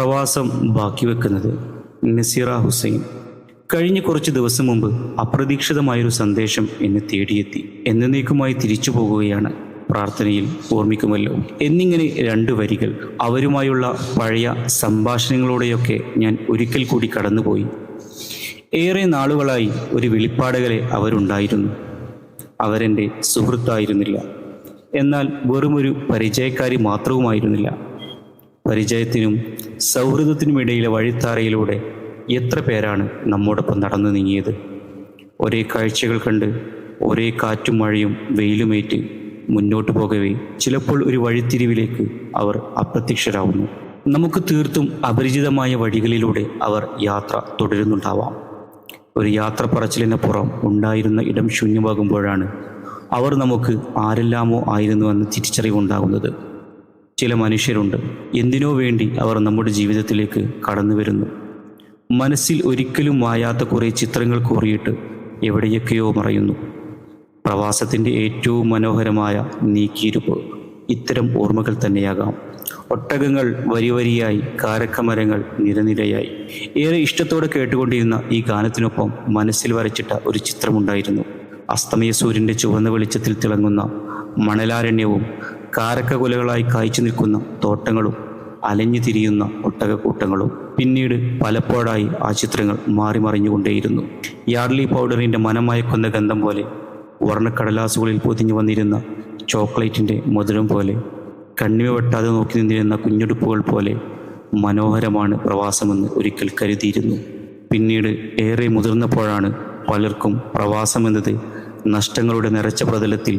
പ്രവാസം ബാക്കി വെക്കുന്നത് നസീറ ഹുസൈൻ. കഴിഞ്ഞ കുറച്ച് ദിവസം മുമ്പ് അപ്രതീക്ഷിതമായൊരു സന്ദേശം എന്നെ തേടിയെത്തി. എന്നേക്കുമായി തിരിച്ചു പോകുകയാണ് പ്രാർത്ഥനയിൽ ഓർമ്മിക്കുമല്ലോ. എന്നിങ്ങനെ രണ്ട് വരികൾ അവരുമായുള്ള പഴയ സംഭാഷണങ്ങളോടെയൊക്കെ ഞാൻ ഒരിക്കൽ കൂടി കടന്നുപോയി. ഏറെ നാളുകളായി ഒരു വെളിപ്പാടകളെ അവരുണ്ടായിരുന്നു. അവരെന്റെ സുഹൃത്തായിരുന്നില്ല. എന്നാൽ വെറുമൊരു പരിചയക്കാരി മാത്രവുമായിരുന്നില്ല. പരിചയത്തിനും സൗഹൃദത്തിനുമിടയിലെ വഴിത്താറയിലൂടെ എത്ര പേരാണ് നമ്മോടൊപ്പം നടന്നു നീങ്ങിയത്? ഒരേ കാഴ്ചകൾ കണ്ട് ഒരേ കാറ്റും മഴയും വെയിലുമേറ്റ് മുന്നോട്ട് പോകവേ ചിലപ്പോൾ ഒരു വഴിത്തിരിവിലേക്ക് അവർ അപ്രത്യക്ഷരാകുന്നു നമുക്ക് തീർത്തും അപരിചിതമായ വഴികളിലൂടെ അവർ യാത്ര തുടരുന്നുണ്ടാവാം. ഒരു യാത്ര പറച്ചിലിന് പുറം ഉണ്ടായിരുന്ന ഇടം ശൂന്യമാകുമ്പോഴാണ് അവർ നമുക്ക് ആരെല്ലാമോ ആയിരുന്നുവെന്ന് തിരിച്ചറിവുണ്ടാകുന്നത്. ചില മനുഷ്യരുണ്ട്. എന്തിനോ വേണ്ടി അവർ നമ്മുടെ ജീവിതത്തിലേക്ക് കടന്നു വരുന്നു. മനസ്സിൽ ഒരിക്കലും വായാത്ത കുറേ ചിത്രങ്ങൾ കോറിയിട്ട് എവിടെയൊക്കെയോ മറയുന്നു. പ്രവാസത്തിന്റെ ഏറ്റവും മനോഹരമായ നീക്കിയിരുപ്പ് ഇത്തരം ഓർമ്മകൾ തന്നെയാകാം. ഒട്ടകങ്ങൾ വരി വരിയായി കാരക്കമരങ്ങൾ നിരനിരയായി. ഏറെ ഇഷ്ടത്തോടെ കേട്ടുകൊണ്ടിരുന്ന ഈ ഗാനത്തിനൊപ്പം മനസ്സിൽ വരച്ചിട്ട ഒരു ചിത്രമുണ്ടായിരുന്നു. അസ്തമയ സൂര്യന്റെ ചുവന്ന വെളിച്ചത്തിൽ തിളങ്ങുന്ന മണലാരണ്യവും കാരക്കകുലകളായി കായ്ച്ചു നിൽക്കുന്ന തോട്ടങ്ങളും അലഞ്ഞു തിരിയുന്ന ഒട്ടകക്കൂട്ടങ്ങളും പിന്നീട് പലപ്പോഴായി ആ ചിത്രങ്ങൾ മാറി മറിഞ്ഞുകൊണ്ടേയിരുന്നു യാർലി പൗഡറിന്റെ മനമയക്കുന്ന ഗന്ധം പോലെ വർണക്കടലാസുകളിൽ പൊതിഞ്ഞു വന്നിരുന്ന ചോക്ലേറ്റിന്റെ മധുരം പോലെ കണ്ണിമ വെട്ടാതെ നോക്കി നിന്നിരുന്ന കുഞ്ഞുടുപ്പുകൾ പോലെ മനോഹരമാണ് പ്രവാസമെന്ന് ഒരിക്കൽ കരുതിയിരുന്നു. പിന്നീട് ഏറെ മുതിർന്നപ്പോഴാണ് പലർക്കും പ്രവാസമെന്നത് നഷ്ടങ്ങളുടെ നിറച്ച പ്രതലത്തിൽ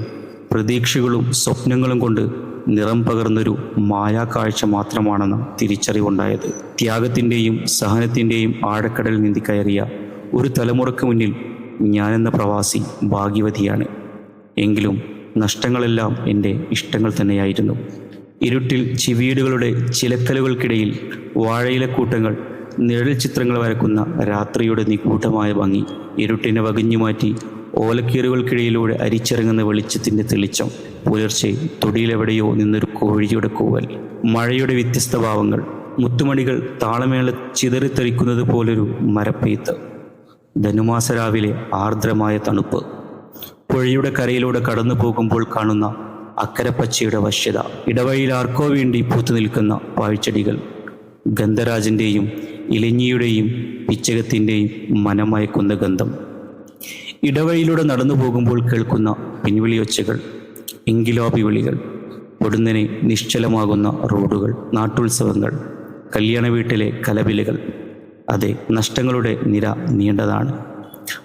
പ്രതീക്ഷകളും സ്വപ്നങ്ങളും കൊണ്ട് നിറം പകർന്നൊരു മായാക്കാഴ്ച മാത്രമാണെന്ന തിരിച്ചറിവുണ്ടായത്. ത്യാഗത്തിന്റെയും സഹനത്തിന്റെയും ആഴക്കടൽ നീന്തി കയറിയ ഒരു തലമുറയ്ക്ക് മുന്നിൽ ഞാനെന്ന പ്രവാസി ഭാഗ്യവതിയാണ്. എങ്കിലും നഷ്ടങ്ങളെല്ലാം എന്റെ ഇഷ്ടങ്ങൾ തന്നെയായിരുന്നു. ഇരുട്ടിൽ ചിവീടുകളുടെ ചിലക്കലുകൾക്കിടയിൽ വാഴയിലക്കൂട്ടങ്ങൾ നിഴൽ ചിത്രങ്ങൾ വരക്കുന്ന രാത്രിയുടെ നിഗൂഢമായ ഭംഗി ഇരുട്ടിനെ വകഞ്ഞുമാറ്റി ഓലക്കീറുകൾക്കിടയിലൂടെ അരിച്ചിറങ്ങുന്ന വെളിച്ചത്തിന്റെ തെളിച്ചം പുലർച്ചെ തൊടിയിലെവിടെയോ നിന്നൊരു കോഴിയുടെ കൂവൽ മഴയുടെ വ്യത്യസ്ത ഭാവങ്ങൾ മുത്തുമണികൾ താളമേള ചിതറിത്തെറിക്കുന്നത് പോലൊരു മരപ്പെയ്ത്ത് ധനുമാസ രാവിലെ ആർദ്രമായ തണുപ്പ്. പുഴയുടെ കരയിലൂടെ കടന്നു പോകുമ്പോൾ കാണുന്ന അക്കരപ്പച്ചയുടെ വശ്യത ഇടവഴിയിൽ ആർക്കോ വേണ്ടി പൂത്തു നിൽക്കുന്ന പാഴ്ചെടികൾ ഗന്ധരാജന്റെയും ഇലഞ്ഞിയുടെയും പിച്ചകത്തിന്റെയും മനമയക്കുന്ന ഗന്ധം. ഇടവഴിയിലൂടെ നടന്നു പോകുമ്പോൾ കേൾക്കുന്ന പിൻവിളിയൊച്ചകൾ എങ്കിലോപി വിളികൾ പൊടുന്നനെ നിശ്ചലമാകുന്ന റോഡുകൾ നാട്ടുത്സവങ്ങൾ കല്യാണ വീട്ടിലെ കലവിലുകൾ അതെ നഷ്ടങ്ങളുടെ നിര നീണ്ടതാണ്.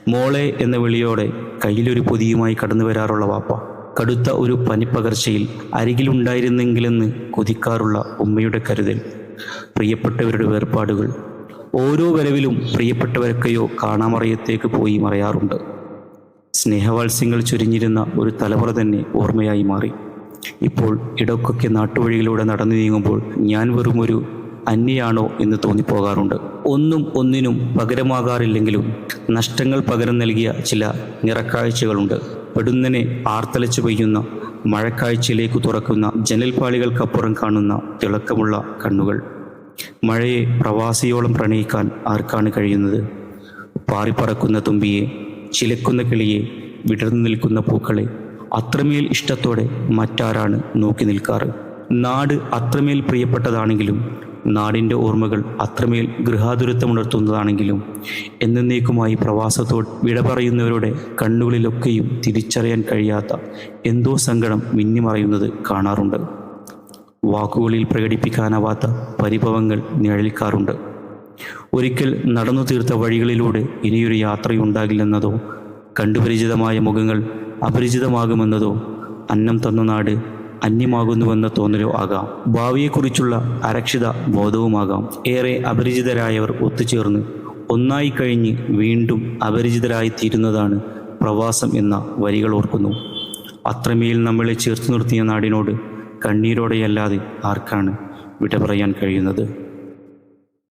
മോളെ എന്ന വിളിയോടെ കയ്യിലൊരു പൊതിയുമായി കടന്നു വരാറുള്ള വാപ്പ കടുത്ത ഒരു പനിപ്പകർച്ചയിൽ അരികിലുണ്ടായിരുന്നെങ്കിലെന്ന് കൊതിക്കാറുള്ള ഉമ്മയുടെ കരുതൽ. പ്രിയപ്പെട്ടവരുടെ വേർപാടുകൾ. ഓരോ വരവിലും പ്രിയപ്പെട്ടവരൊക്കെയോ കാണാമറയത്തേക്ക് പോയി മറയാറുണ്ട്. സ്നേഹവാത്സ്യങ്ങൾ ചൊരിഞ്ഞിരുന്ന ഒരു തലമുറ തന്നെ ഓർമ്മയായി മാറി. ഇപ്പോൾ ഇടക്കൊക്കെ നാട്ടുവഴികളിലൂടെ നടന്നു നീങ്ങുമ്പോൾ ഞാൻ വെറും ഒരു അന്യയാണോ എന്ന് തോന്നിപ്പോകാറുണ്ട്. ഒന്നും ഒന്നിനും പകരമാകാറില്ലെങ്കിലും നഷ്ടങ്ങൾ പകരം നൽകിയ ചില നിറക്കാഴ്ചകളുണ്ട്. പെടുന്നനെ ആർത്തലച്ചു പെയ്യുന്ന മഴക്കാഴ്ചയിലേക്ക് തുറക്കുന്ന ജനൽപാളികൾക്കപ്പുറം കാണുന്ന തിളക്കമുള്ള കണ്ണുകൾ. മഴയെ പ്രവാസിയോളം പ്രണയിക്കാൻ ആർക്കാണ് കഴിയുന്നത്? പാറിപ്പറക്കുന്ന തുമ്പിയെ ചിലക്കുന്ന കിളിയെ വിടർന്നു നിൽക്കുന്ന പൂക്കളെ അത്രമേൽ ഇഷ്ടത്തോടെ മറ്റാരാണ് നോക്കി നിൽക്കാറ്? നാട് അത്രമേൽ പ്രിയപ്പെട്ടതാണെങ്കിലും നാടിന്റെ ഓർമ്മകൾ അത്രമേൽ ഗൃഹാതുരത്വമുണർത്തുന്നതാണെങ്കിലും എന്നേക്കുമായി പ്രവാസത്തോട് വിട പറയുന്നവരുടെ കണ്ണുകളിലൊക്കെയും തിരിച്ചറിയാൻ കഴിയാത്ത എന്തോ സങ്കടം മിന്നിമറയുന്നത് കാണാറുണ്ട്. വാക്കുകളിൽ പ്രകടിപ്പിക്കാനാവാത്ത പരിഭവങ്ങൾ നിഴലിക്കാറുണ്ട്. ഒരിക്കൽ നടന്നു തീർത്ത വഴികളിലൂടെ ഇനിയൊരു യാത്രയുണ്ടാകില്ലെന്നതോ കണ്ടുപരിചിതമായ മുഖങ്ങൾ അപരിചിതമാകുമെന്നതോ അന്നം തന്ന നാട് അന്യമാകുന്നുവെന്ന തോന്നലോ ആകാം. ഭാവിയെക്കുറിച്ചുള്ള അരക്ഷിത ബോധവുമാകാം. ഏറെ അപരിചിതരായവർ ഒത്തുചേർന്ന് ഒന്നായി കഴിഞ്ഞ് വീണ്ടും അപരിചിതരായി തീരുന്നതാണ് പ്രവാസം എന്ന വരികൾ ഓർക്കുന്നു. അത്രമേൽ നമ്മളെ ചേർത്ത് നിർത്തിയ നാടിനോട് കണ്ണീരോടെയല്ലാതെ ആർക്കാണ് വിട പറയാൻ കഴിയുന്നത്?